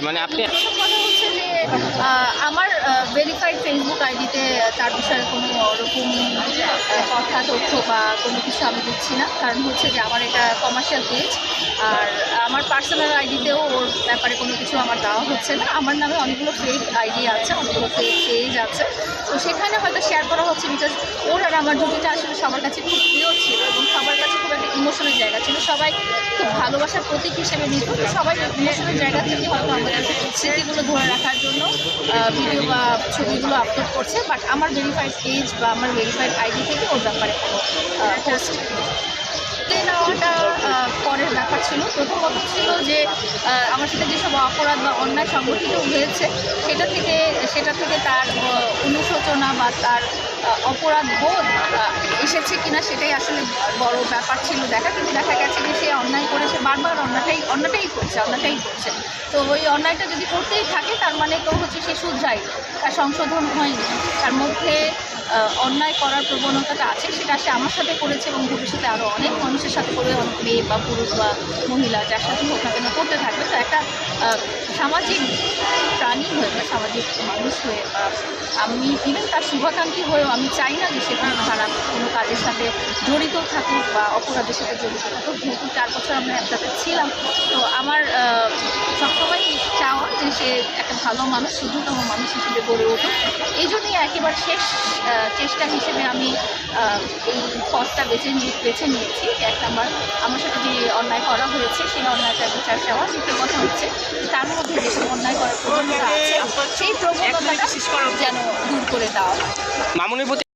হয় মানে আপনি আমার ভেরিফাইড ফেসবুক আইডিতে তার বিষয়ে কোনো ওরকম কথা, তথ্য বা কোনো কিছু আমি দিচ্ছি না। কারণ হচ্ছে যে আমার এটা কমার্শিয়াল পেজ আর আমার পার্সোনাল আইডিতেও ওর ব্যাপারে কোনো কিছু আমার দেওয়া হচ্ছে না। আমার নামে অনেকগুলো ফেক আইডি আছে, অনেকগুলো ফেক পেজ আছে। তো সেখানে হয়তো শেয়ার করা হচ্ছে বিকজ ওর আর আমার জুটিটা আসলে সবার কাছে খুব প্রিয় ছিল এবং সবার কাছে ইমোশনাল জায়গা ছিল। সবাই খুব ভালোবাসার প্রতীক হিসেবে নিত। সবাই ইমোশনাল জায়গা থেকে হয়তো আমাদের স্মৃতিগুলো ধরে রাখার জন্য ভিডিও বা ছবিগুলো আপলোড করছে। বাট আমার ভেরিফাইড পেজ বা আমার ভেরিফাইড আইডি থেকে ওর ব্যাপারে পোস্ট পরের ব্যাপার ছিল। প্রথমত ছিল যে আমার সাথে যেসব অপরাধ বা অন্যায় সংগঠিত হয়েছে, সেটা থেকে সেটা থেকে তার অনুশোচনা বা তার অপরাধ বোধ এসেছে কিনা সেটাই আসলে বড় ব্যাপার ছিল দেখা, কিন্তু দেখা গেছে যে সে অন্যায় করেছে বারবার অন্যটাই অন্যটাই করছে অন্যটাই করছে। তো ওই অন্যায়টা যদি করতেই থাকে, তার মানে তো হচ্ছে সে শুধরাই তার সংশোধন হয়নি। তার মধ্যে অন্যায় করার প্রবণতাটা আছে, সেটা সে আমার সাথে করেছে এবং ভবিষ্যতে আরও অনেক মানুষের সাথে করে, অনেক মেয়ে বা পুরুষ বা মহিলা, যার সাথে হোক না কেন করতে থাকবে। তো একটা সামাজিক প্রাণী হয়ে মানুষ হয়ে, বা আমি ইভেন তার শুভাকাঙ্ক্ষী হয়েও আমি চাই না যে সে কোনো খারাপ কোনো কাজের সাথে জড়িত থাকুক বা অপরাধের সাথে জড়িত থাকুক। যেহেতু চার বছর আমরা একসাথে ছিলাম, তো আমার সবসময় চাওয়া যে সে একটা ভালো মানুষ, শুদ্ধতম মানুষ হিসেবে গড়ে উঠুক। এই জন্যই একেবারে শেষ চেষ্টা হিসেবে আমি এই পথটা বেছে নিয়ে বেছে নিয়েছি। এক নাম্বার, আমার সাথে যে অন্যায় করা হয়েছে, সেই অন্যায়টা বিচার চাওয়া দ্বিতীয় কথা হচ্ছে। তার মধ্যে যেসব অন্যায় করার প্রবণতা আছে সেই প্রবণতাটা যেন দূর করে দেওয়া হয় প্রতি